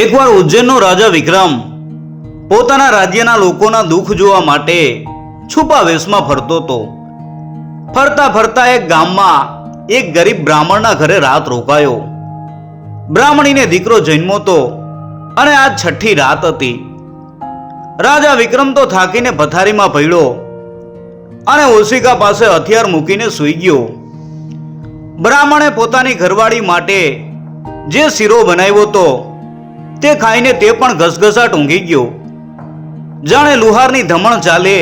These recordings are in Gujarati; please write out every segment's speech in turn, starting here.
એકવાર ઉજ્જૈનનો રાજા વિક્રમ પોતાના રાજ્યના લોકોના દુઃખ જોવા માટે છુપા વેશમાં ફરતો હતો. ફરતા ફરતા એક ગામમાં એક ગરીબ બ્રાહ્મણના ઘરે રાત રોકાયો. બ્રાહ્મણીને દીકરો જન્મો તો અને આ છઠ્ઠી રાત હતી. રાજા વિક્રમ તો થાકીને પથારીમાં પડ્યો અને ઓશિકા પાસે હથિયાર મૂકીને સૂઈ ગયો. બ્રાહ્મણે પોતાની ઘરવાળી માટે જે શીરો બનાવ્યો હતો તે ખાઈને તે પણ ઘસઘસાટ ઊંઘી ગયો. જાણે લુહારની ધમણ ચાલે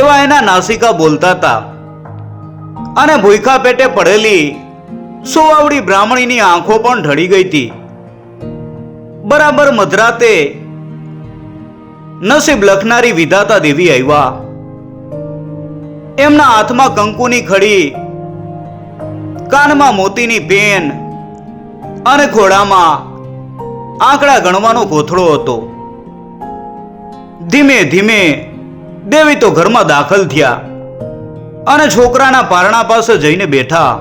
એવા એના નાસિકા બોલતા હતા. અને ભૂખા પેટે પડેલી સોવાવડી બ્રાહ્મણીની આંખો પણ ઢળી ગઈ હતી. બરાબર મધરાતે નસીબ લખનારી વિધાતા દેવી આવ્યા. એમના હાથમાં કંકુની ખડી, કાનમાં મોતીની પેન અને ખોડામાં આંકડા ગણવાનો કોથળો હતો. ધીમે ધીમે દેવી તો ઘરમાં દાખલ થયા અને છોકરાના પારણા પાસે જઈને બેઠા.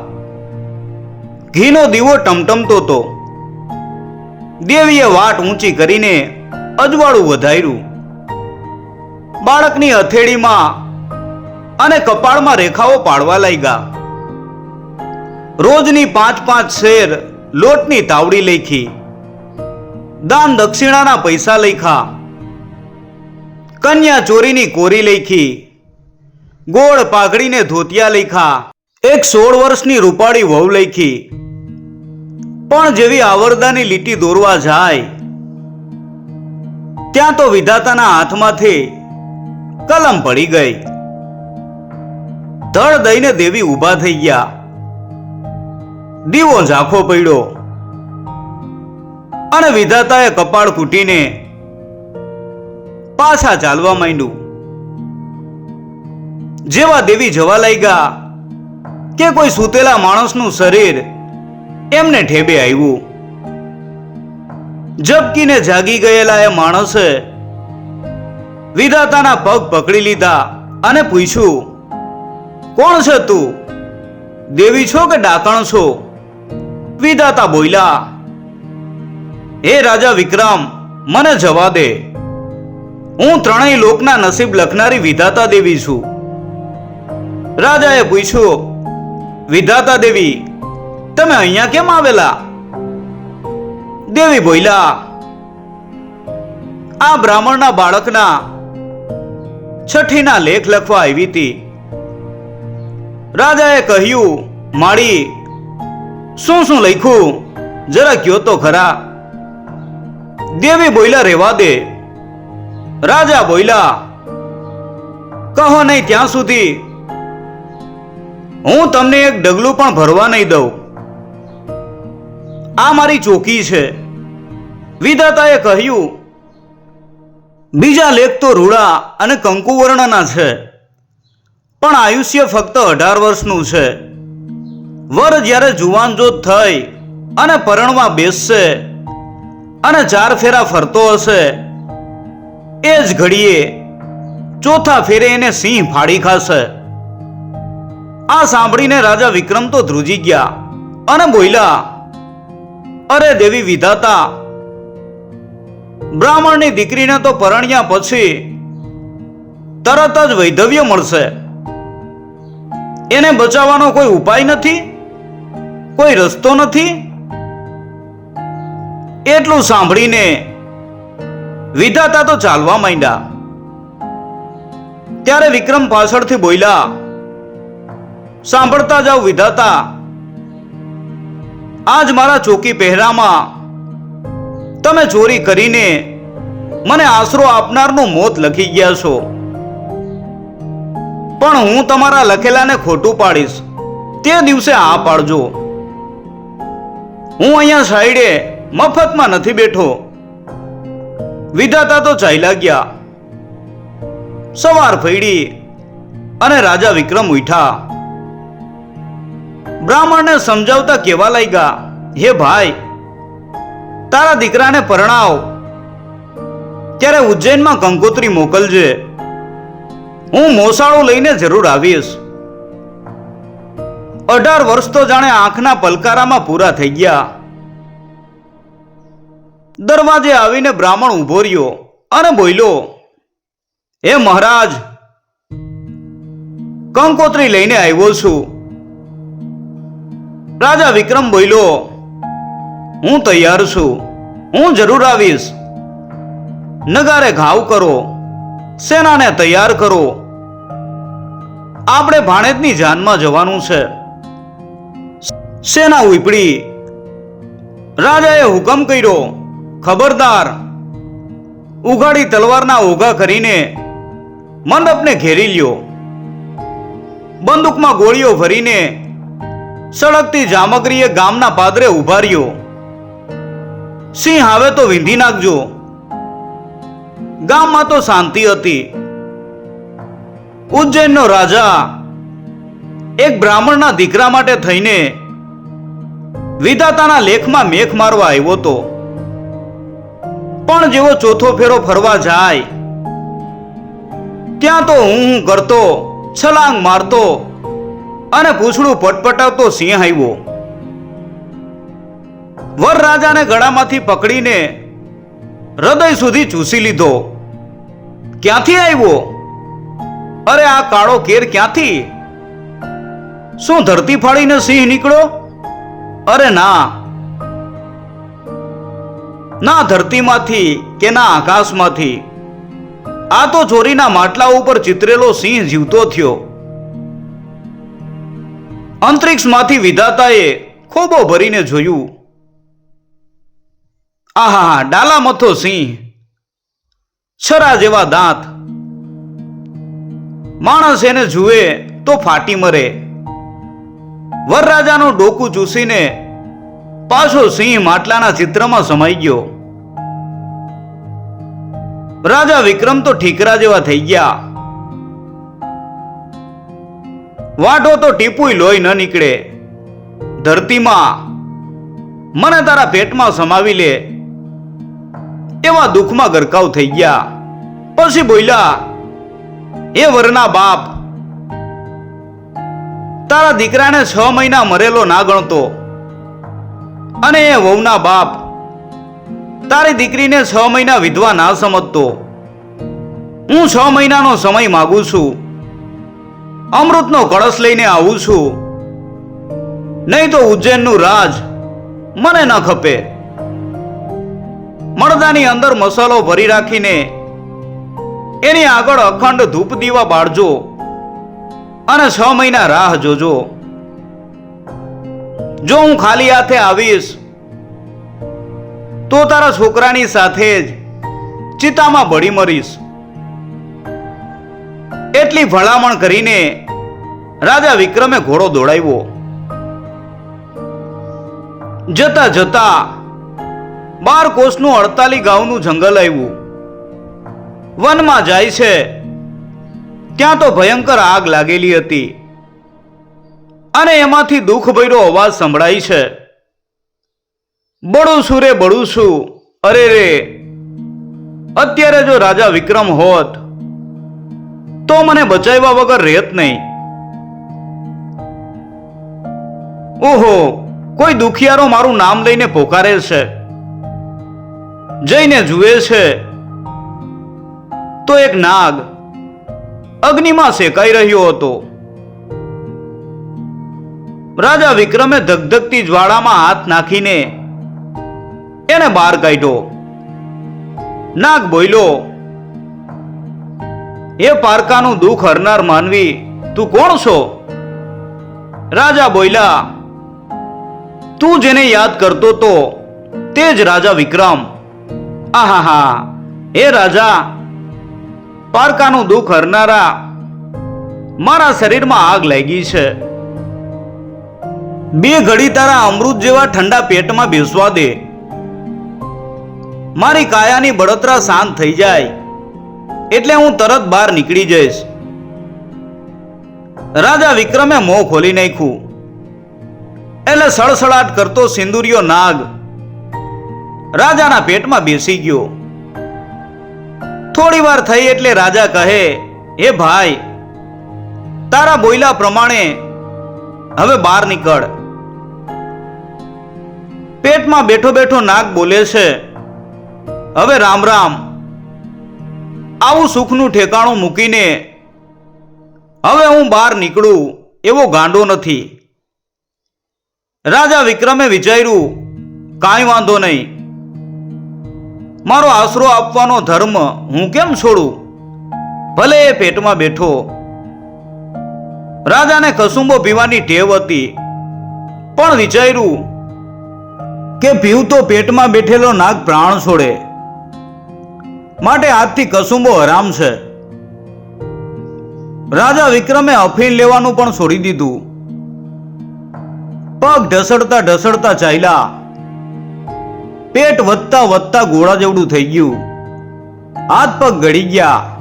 ઘીનો દીવો ટમટમતો હતો. દેવીએ વાટ ઊંચી કરીને અજવાળું વધાર્યું. બાળકની હથેળીમાં અને કપાળમાં રેખાઓ પાડવા લાગ્યા. રોજની પાંચ પાંચ શેર લોટની તાવડી લેખી. દાન દક્ષિણાના પૈસા લેખા કન્યા ચોરીની કોરી લખી ગોળ પાઘડીને ધોતિયા લેખા એક સોળ વર્ષની રૂપાળી વહુ લખી પણ જેવી આવરદાની લીટી દોરવા જાય, ત્યાં તો વિધાતાના હાથમાંથી કલમ પડી ગઈ. ધડ દઈને દેવી ઊભા થઈ ગયા. દીવો ઝાંખો પડ્યો. અને વિધાતાએ કપાળ કૂટીને પાછા ચાલવા માંડ્યું. જેવા દેવી જવા લાગ્યા કે કોઈ સૂતેલા માણસનું શરીર એમને ઠેબે આવ્યું. જબકીને જાગી ગયેલા એ માણસે વિધાતાના પગ પકડી લીધા અને પૂછ્યું, કોણ છે તું? દેવી છો કે ડાકણ છો? વિધાતા બોલ્યા હે રાજા વિક્રમ, મને જવા દે. હું ત્રણેય લોકના નસીબ લખનારી વિધાતા દેવી છું. રાજાએ પૂછ્યું, વિધાતા દેવી, તમે અહીંયા કેમ આવેલા? દેવી બોલ્યા, આ બ્રાહ્મણના બાળકના છઠ્ઠીના લેખ લખવા આવી હતી. રાજાએ કહ્યું, માળી, શું શું લખ્યું? જરા કયો તો ખરા. દેવી બોયલા રેવા દે. રાજા બોયલા, કહો નહીં ત્યાં સુધી. હું તમને એક ડગલું પણ ભરવા નહીં દઉં. આ મારી ચોકી છે. વિધાતાએ કહ્યું, બીજા લેખ તો રૂડા અને કંકુ વર્ણના છે, પણ આયુષ્ય ફક્ત અઢાર વર્ષનું છે. વર જ્યારે જુવાન જોત થઈ અને પરણવા બેસશે અને ચાર ફેરા ફરતો હશે. એ જ ઘડીએ ચોથા ફેરે એને સિંહ ફાડી ખાશે. આ સાંભળીને રાજા વિક્રમ તો ધ્રુજી ગયા અને બોલ્યા, અરે દેવી વિધાતા, બ્રાહ્મણની દીકરીને તો પરણ્યા પછી તરત જ વૈધવ્ય મળશે. એને બચાવવાનો કોઈ ઉપાય નથી? કોઈ રસ્તો નથી? એટલું સાંભળીને વિધાતા તો ચાલવા માંડ્યા. ત્યારે વિક્રમ પાછળથી બોલ્યા, સાંભળતા જાઓ વિધાતા, આજ મારા ચોકી પહેરામાં તમે ચોરી કરીને મને આશરો આપનારનું મોત લખી ગયા છો. પણ હું તમારા લખેલાને ખોટું પાડીશ. તે દિવસે આ પાડજો. હું અહીંયા સાઈડે મફતમાં નથી બેઠો. વિધાતા તો ચાલ્યા ગયા. સવાર ફૈડી અને રાજા વિક્રમ ઉઠા બ્રાહ્મણને સમજાવતા કેવા લાગ્યા, હે ભાઈ, તારા દીકરાને પરણાવ. ત્યારે ઉજ્જૈનમાં કંકોત્રી મોકલજે. હું મોસાળું લઈને જરૂર આવીશ. અઢાર વર્ષ તો જાણે આંખના પલકારામાં પૂરા થઈ ગયા. દરવાજે આવીને બ્રાહ્મણ ઊભો રહ્યો અને બોલ્યો, હે મહારાજ, કંકોત્રી લઈને આવ્યો છું. રાજા વિક્રમ બોલ્યો, હું તૈયાર છું, હું જરૂર આવીશ. નગારે ઘાવ કરો, સેનાને તૈયાર કરો. આપણે ભાણેજની જાનમાં જવાનું છે. સેના ઉપડી. રાજાએ હુકમ કર્યો ખબરદાર. ઉઘાડી તલવારના ઓઘા કરીને મંડપને ઘેરી લ્યો. બંદૂકમાં ગોળીઓ ભરીને સળગતી જામગરીએ ગામના પાદરે ઊભા રહ્યો. સિંહ આવે તો વિંધી નાખજો. ગામમાં તો શાંતિ હતી. ઉજ્જૈનનો રાજા એક બ્રાહ્મણના દીકરા માટે થઈને વિધાતાના લેખમાં મેખ મારવા આવ્યો તો પણ જેવો ચોથો ફેરો ફરવા જાય, ત્યાં તો હું હું કરતો છલાંગ મારતો અને પૂછડું પટપટાવતો સિંહ આવ્યો. વર રાજાને ગળામાંથી પકડીને હૃદય સુધી ચૂસી લીધો. ક્યાંથી આવ્યો? અરે આ કાળો કેર ક્યાંથી? શું ધરતી ફાડીને સિંહ નીકળો અરે ના ના ધરતીમાંથી કે ના આકાશમાંથી. આ તો ચોરીના માટલા ઉપર ચિતરેલો સિંહ જીવતો થયો. અંતરિક્ષમાંથી વિધાતાએ ખોબો ભરીને જોયું. આહા, ડાલા મથો સિંહ. છરા જેવા દાંત. માણસ એને જુએ તો ફાટી મરે. વરરાજાનું ડોકું ચૂસીને પાછો સિંહ માટલાના ચિત્રમાં સમાઈ ગયો. રાજા વિક્રમ તો ઠીકરા જેવા થઈ ગયા. વાટો તો ટીપુય લોહી ન નીકળે. ધરતીમાં મને તારા પેટમાં સમાવી લે. એવા દુઃખમાં ગરકાવ થઈ ગયા. પછી બોલ્યા, એ વરના બાપ, તારા દીકરાને છ મહિના મરેલો ના ગણતો. અને એ વહુના બાપ, તારી દીકરીને છ મહિના વિધવા ના સમજતો. હું છ મહિનાનો સમય માગું છું. અમૃતનો કળશ લઈને આવું છું. નહીં તો ઉજ્જૈનનું રાજ મને ન ખપે. મળદાની અંદર મસાલો ભરી રાખીને એની આગળ અખંડ ધૂપ દીવા બાળજો અને છ મહિના રાહ જોજો. જો હું ખાલી હાથે આવીશ, તો તારા છોકરાની સાથે જ ચિતામાં બળી મરીશ. એટલી ભલામણ કરીને રાજા વિક્રમે ઘોડો દોડાવ્યો. જતા જતા બાર કોષનું અડતાલી ગાઉનું જંગલ આવ્યું. વનમાં જાય છે, ત્યાં તો ભયંકર આગ લાગેલી હતી. અને એમાંથી દુઃખ ભર્યો અવાજ સંભળાય છે. બળું છું રે, બળું છું. અરે રે, અત્યારે જો રાજા વિક્રમ હોત, તો મને બચાવ્યા વગર રહેત નહીં. ઓહો, કોઈ દુખિયારો મારું નામ લઈને પોકારે છે, જઈને જુએ છે. તો એક નાગ અગ્નિમાં શેકાઈ રહ્યો હતો. રાજા વિક્રમે ધગધગતી જ્વાળામાં હાથ નાખીને એને બહાર કાઢ્યો. નાગ બોલ્યો, એ પારકાનું દુઃખ હરનાર માનવી, તું કોણ છો? રાજા બોલ્યા, તું જેને યાદ કરતો તો તે જ રાજા વિક્રમ. આહા હા એ રાજા, પારકાનું દુઃખ હરનારા મારા શરીરમાં આગ લાગી છે. બે ઘડી તારા અમૃત જેવા ઠંડા પેટમાં બેસવા દે. મારી કાયાની બળતરા શાંત થઈ જાય. એટલે હું તરત બહાર નીકળી જઈશ. રાજા વિક્રમે મોં ખોલી નાખ્યું. એટલે સળસળાટ કરતો સિંદુરિયો નાગ રાજાના પેટમાં બેસી ગયો. થોડી વાર થઈ એટલે રાજા કહે, હે ભાઈ, તારા બોયલા પ્રમાણે હવે બહાર નીકળ. પેટમાં બેઠો બેઠો નાગ બોલે છે, હવે રામ રામ, આવું સુખનું ઠેકાણું મૂકીને હવે હું બહાર નીકળું એવો ગાંડો નથી. રાજા વિક્રમે વિચાર્યું, કાંઈ વાંધો નહીં. મારો આશરો આપવાનો ધર્મ હું કેમ છોડું? ભલે એ પેટમાં બેઠો. રાજાને કસુંબો પીવાની ટેવ હતી, પણ વિચાર્યું કે પીવતો પેટમાં બેઠેલો નાગ પ્રાણ છોડે. માટે આજથી કસુંબો હરામ છે. રાજા વિક્રમે અફીણ લેવાનું પણ છોડી દીધું. પગ ઢસડતા ઢસડતા ચાલ્યા. પેટ વધતા વધતા ગોળા જેવડું થઈ ગયું. હાથ પગ ગળી ગયા.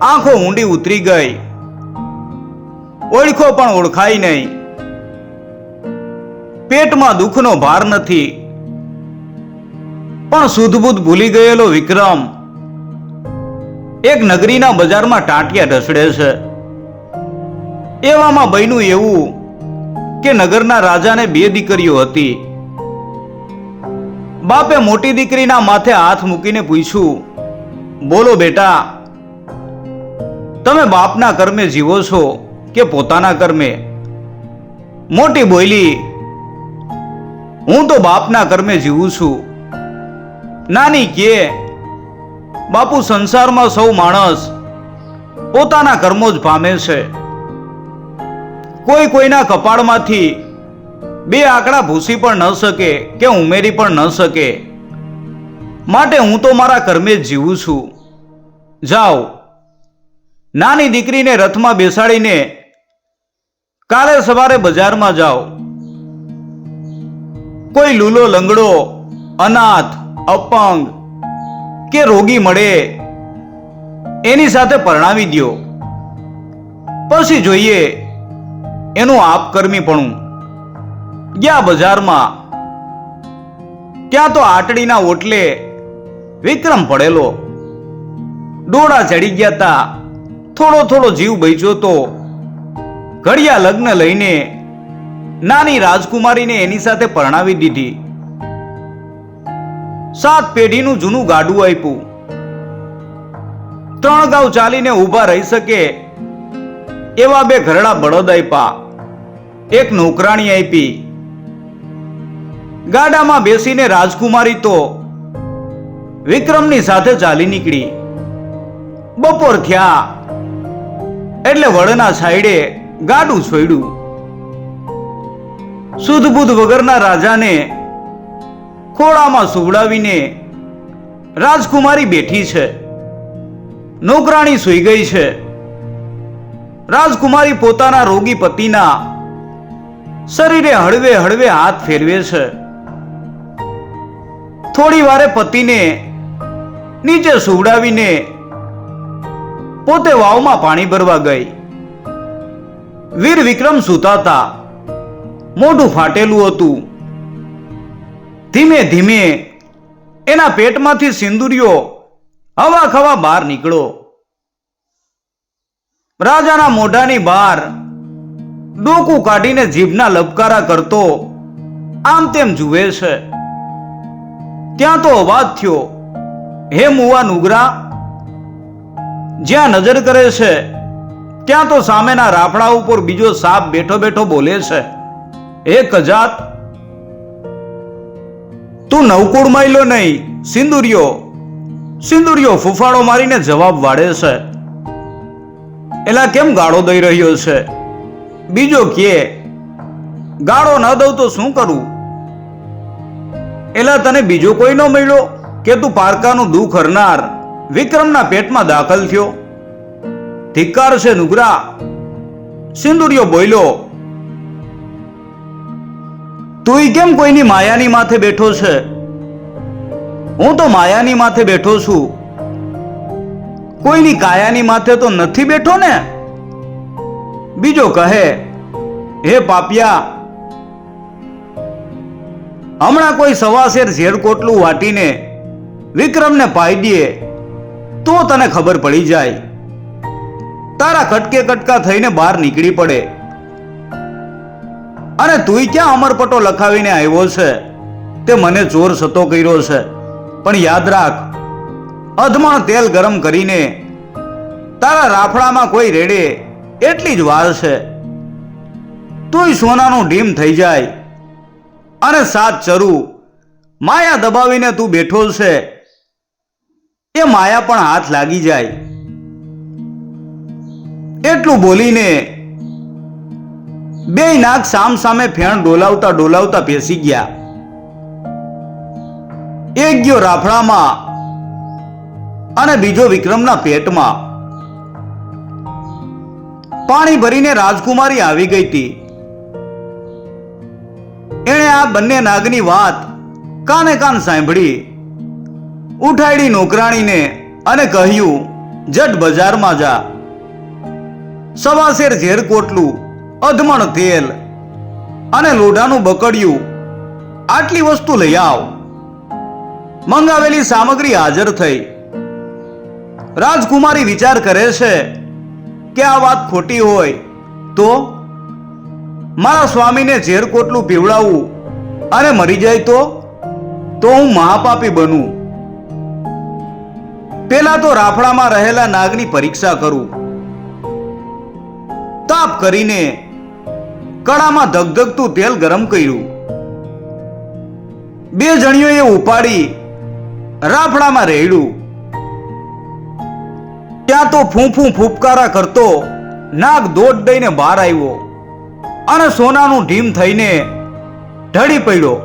આંખો ઊંડી ઉતરી ગઈ. ઓળખો પણ ઓળખાય નહીં. પેટમાં દુઃખનો ભાર નથી. પણ સુધબુધ ભૂલી ગયેલો વિક્રમ એક નગરીના બજારમાં ટાંટિયા ઢસડે છે. એવામાં બન્યું એવું કે નગરના રાજાને બે દીકરીઓ હતી. બાપે મોટી દીકરીના માથે હાથ મૂકીને પૂછ્યું, બોલો બેટા, તમે બાપના કર્મે જીવો છો કે પોતાના કર્મે? મોટી બોલી હું તો બાપના કર્મે જીવું છું. નાની કે, બાપુ સંસારમાં સૌ માણસ પોતાના કર્મો જ પામે છે. કોઈ કોઈના કપાળમાંથી બે આંકડા ભૂસી પણ ન શકે કે ઉમેરી પણ ન શકે. માટે હું તો મારા કર્મે જ જીવું છું. જાઓ. નાની દીકરીને રથમાં બેસાડીને કાલે સવારે બજારમાં જાઓ. કોઈ લૂલો, લંગડો, અનાથ, અપંગ કે રોગી મળે, એની સાથે પરણાવી દ્યો. પછી જોઈએ એનું આપકર્મીપણું ગયા બજારમાં ત્યાં તો આટડીના ઓટલે વિક્રમ પડેલો. ડોળા ચડી ગયા તા. થોડો થોડો જીવ બચ્યો તો ઘડિયા લગ્ન લઈને નાની રાજકુમારીને એની સાથે પરણાવી દીધી. સાત પેઢીનું જૂનું ગાડું આપ્યું. ત્રણ ગાઉ ચાલીને ઊભા રહી શકે એવા બે ઘરડા બળદ આપ્યા. એક નોકરાણી આપી. ગાડામાં બેસીને રાજકુમારી તો વિક્રમની સાથે ચાલી નીકળી. બપોર થયા. એટલે વડના સાઈડે ગાડું છોડ્યું. સુધબુધ વગરના રાજાને ખોળામાં સુવડાવીને રાજકુમારી બેઠી છે. નોકરાણી સૂઈ ગઈ છે. રાજકુમારી પોતાના રોગી પતિના શરીરે હળવે હળવે હાથ ફેરવે છે. થોડી વારે પતિને નીચે સુવડાવીને પોતે વાવમાં પાણી ભરવા ગઈ. વીર વિક્રમ સુતાતા મોઢું ફાટેલું હતું. ધીમે ધીમે એના પેટમાંથી સિંદુરિયો હવા ખવા બહાર નીકળો. રાજાના મોઢાની બહાર ડોકું કાઢીને જીભના લબકારા કરતો આમ તેમ જુએ છે. ત્યાં તો અવાજ થયો, હે મુવા નુગરા, જ્યાં નજર કરે છે, ત્યાં તો સામેના રાફડા ઉપર બીજો સાપ બેઠો બેઠો બોલે છે. હે કજાત તું નવકુળ માયલો નહીં સિંદુરિયો સિંદુરિયો ફૂફાડો મારીને જવાબ વાળે છે. એલા કેમ ગાળો દઈ રહ્યો છે? બીજો કે, ગાળો ન દઉં તો શું કરું? એલા તને બીજો કોઈ ન મળ્યો કે તું પારકાનું દુઃખ હરનાર વિક્રમના પેટમાં દાખલ થયો? ધિક્કાર છે નુગરા. સિંદુરિયો બોલ્યો તું કેમ કોઈની માયાની માથે બેઠો છે? હું તો માયાની માથે બેઠો છું. કોઈની કાયાની માથે તો નથી બેઠો ને? બીજો કહે, હે પાપિયા, હમણાં કોઈ સવાસેર ઝેર કોટલું વાટીને વિક્રમને પાઈ દે, તો તને ખબર પડી જાય. તારા કટકે કટકા થઈને બહાર નીકળી પડે. અને તુંય ક્યાં અમરપટો લખાવીને આવ્યો છે? તે મને ચોર સતો કર્યો છે. પણ યાદ રાખ અધમણ તેલ ગરમ કરીને તારા રાફડામાં કોઈ રેડે એટલી જ વાર છે. તોય સોનાનું ઢીમ થઈ જાય અને સાત ચરુ માયા દબાવીને તું બેઠો છે. એ માયા પણ હાથ લાગી જાય. એટલું બોલીને બે નાગ સામ સામે ફેણ ડોલાવતા ડોલાવતા પેસી ગયા. એક ગયો રાફડામાં અને બીજો વિક્રમના પેટમાં. પાણી ભરીને રાજકુમારી આવી ગઈ હતી. એણે આ બંને નાગની વાત કાને કાન સાંભળી. ઉઠાડી નોકરાણીને અને કહ્યું, જટ બજારમાં જા. સવાસેર ઝેર કોટલું અધમણ તેલ અને લોઢાનું બકડિયું. આટલી વસ્તુ લઈ આવ. મંગાવેલી સામગ્રી હાજર થઈ. રાજકુમારી વિચાર કરે છે કે આ વાત ખોટી હોય તો? મારા સ્વામીને ઝેર કોટલું પીવડાવું અને મરી જાય તો? તો હું મહાપાપી બનું. પેલા તો રાફડામાં રહેલા નાગની પરીક્ષા કરું. તાપ કરીને કડામાં ધગધગતું તેલ ગરમ કર્યું. બે જણીઓએ ઉપાડી રાફડામાં રેડ્યું. ત્યાં તો ફૂંફૂં ફૂફકારા કરતો નાગ દોટ દઈને બહાર આવ્યો અને સોનાનું ઢીમ થઈને ઢળી પડ્યો.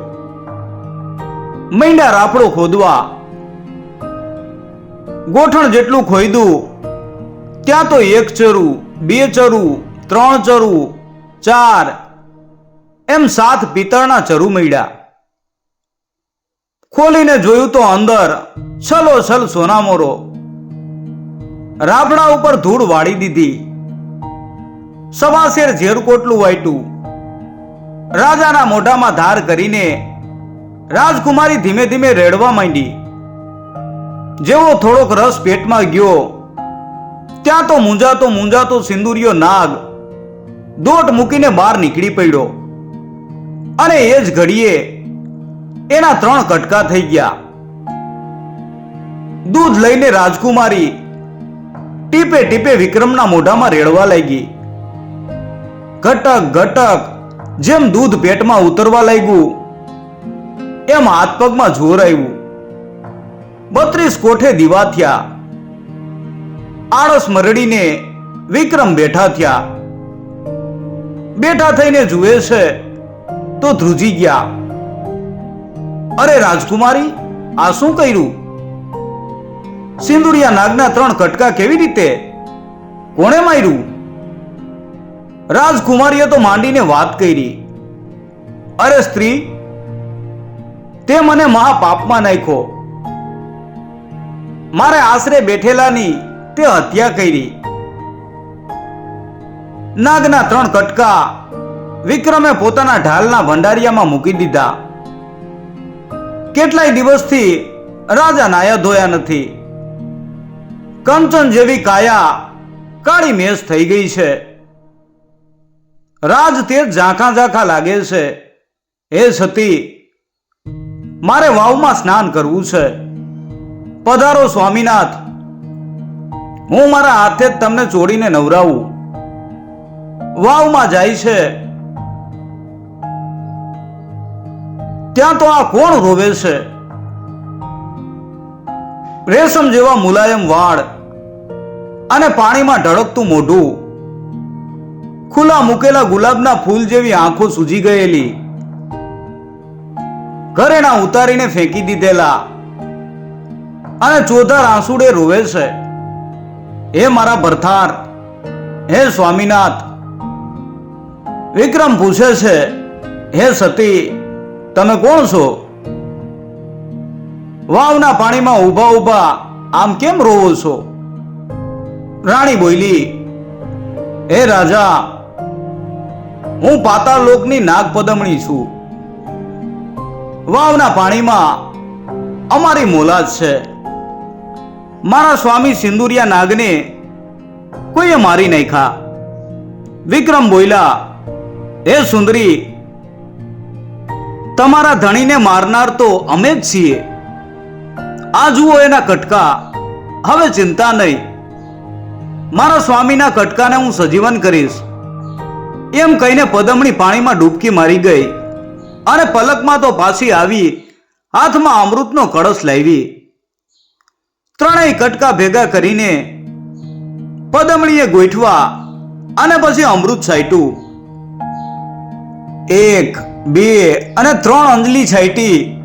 મૈંડા રાફડો ખોદવા ગોઠણ જેટલું ખોઈદું ત્યાં તો એક ચરું, બે ચરું, ત્રણ ચરું ચાર. એમ સાત પિત્તળના ચરુ મળ્યા. ખોલીને જોયું તો અંદર છલો છલ સોનામોરો રાબડા ઉપર ધૂળ વાળી દીધી. સવાસેર ઝેર કોટલું વાટ્યું રાજાના મોઢામાં ધાર કરીને રાજકુમારી ધીમે ધીમે રેડવા માંડી. જેવો થોડોક રસ પેટમાં ગયો. ત્યાં તો મૂંઝાતો મૂંઝાતો સિંદુરિયો નાગ દોટ મૂકીને બહાર નીકળી પડ્યો. અને એ જ ઘડીએ એના ત્રણ કટકા થઈ ગયા. દૂધ લઈને રાજકુમારી ટીપે ટીપે વિક્રમના મોઢામાં રેડવા લાગી. ઘટક ઘટક, જેમ દૂધ પેટમાં ઉતરવા લાગ્યું, એમ હાથ પગમાં જોર આવ્યું. બત્રીસ કોઠે દીવા થયા. આળસ મરડીને વિક્રમ બેઠા થયા. બેઠા થઈને જુએ છે, તો ધ્રુજી ગયા. અરે રાજકુમારી, આ શું કર્યું? સિંદુરિયા નાગના ત્રણ કટકા કેવી રીતે? કોણે માર્યું? રાજકુમારીએ તો માંડીને વાત કરી. અરે સ્ત્રી, તે મને મહાપાપમાં નાખ્યો. મારે આશરે બેઠેલાની તે હત્યા કરી. નાગના ત્રણ કટકા વિક્રમે પોતાના ઢાલના ભંડારિયામાં મૂકી દીધા. કેટલાય દિવસથી રાજા નાયા ધોયા નથી. કંચન જેવી કાયા કાળી મેસ થઈ ગઈ છે. રાજ તે ઝાંખા ઝાંખા લાગે છે. હે સતી, મારે વાવમાં સ્નાન કરવું છે. પધારો સ્વામીનાથ. હું મારા હાથે જ તમને ચોડીને નવરાવું. વાવમાં જાય છે. ત્યાં તો આ કોણ રોવે છે? રેશમ જેવા મુલાયમ વાળ અને પાણીમાં ઢળકતું મોઢું. ખુલ્લા મૂકેલા ગુલાબના ફૂલ જેવી આંખો સૂજી ગયેલી. ઘરેણા ઉતારીને ફેંકી દીધેલા. અને ચોધાર આંસુડે રોવે છે. હે મારા ભરથાર, હે સ્વામીનાથ વિક્રમ પૂછે છે, હે સતી, તમે કોણ છો? વાવના પાણીમાં ઊભા ઊભા આમ કેમ રોવો છો? રાણી બોલી, હે રાજા, હું પાતાળ લોકની નાગપદમણી છું. વાવના પાણીમાં અમારી મોલાદ છે. મારા સ્વામી સિંદુરિયા નાગને કોઈએ મારી નાખ્યા. વિક્રમ બોલ્યા હે સુંદરી, તમારા ધણીને મારનાર તો અમે જ છીએ. આ જુઓ એના કટકા. હવે ચિંતા નહીં. મારા સ્વામીના કટકાને હું સજીવન કરીશ. એમ કહીને પદમણી પાણીમાં ડૂબકી મારી ગઈ અને પલકમાં તો પાછી આવી, હાથમાં અમૃતનો કળશ લાવી. ત્રણેય કટકા ભેગા કરીને પદમણીએ ગોઠવા અને પછી અમૃત છાંટ્યું. એક, બે અને ત્રણ અંજલી છાંટી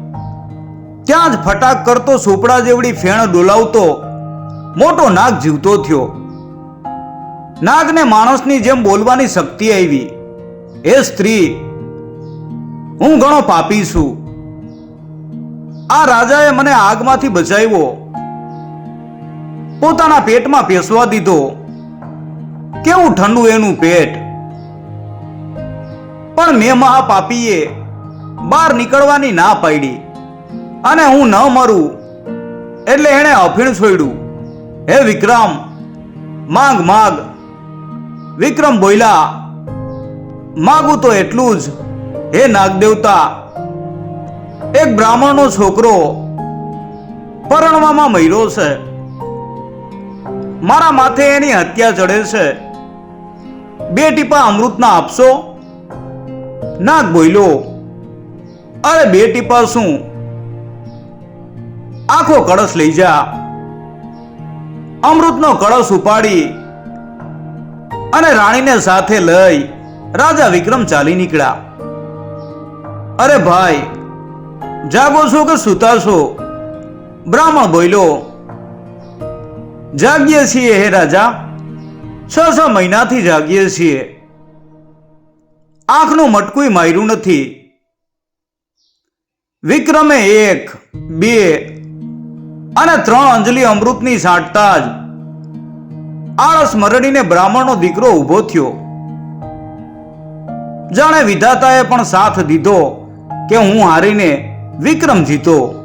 ત્યાં જ ફટાક કરતો સોપડા જેવડી ફેણ ડોલાવતો, મોટો નાગ જીવતો થયો. નાગને માણસની જેમ બોલવાની શક્તિ આવી. હે સ્ત્રી, હું ઘણો પાપી છું. આ રાજાએ મને આગમાંથી બચાવ્યો. પોતાના પેટમાં પેસવા દીધો. કેવું ઠંડુ એનું પેટ. પણ મેં મહાપાપીએ બહાર નીકળવાની ના પાડી. અને હું ન મરું એટલે એણે અફીણ છોડ્યું. હે વિક્રમ, માગ માગ. વિક્રમ બોલ્યા, માગું તો એટલું જ. હે નાગદેવતા, એક બ્રાહ્મણનો છોકરો પરણવામાં મહિલો છે. મારા માથે એની હત્યા ચડે છે. બે ટીપા અમૃતના આપશો? નાગ બોલ્યો. અરે બે ટીપા શું? આખો કળશ લઈ જા. અમૃતનો કળશ ઉપાડી અને રાણીને સાથે લઈ રાજા વિક્રમ ચાલી નીકળ્યા. અરે ભાઈ, જાગો છો કે સુતા છો બ્રાહ્મણ બોલ્યો, જાગીએ છીએ હે રાજા. છ છ મહિનાથી જાગીએ છીએ. આંખનું મટકું માર્યું નથી. વિક્રમે એક, બે અને ત્રણ અંજલિ અમૃતની સાંટતા જ આળસ મરડીને બ્રાહ્મણનો દીકરો ઊભો થયો. જાણે વિધાતાએ પણ સાથ દીધો કે હું હારીને વિક્રમ જીતો.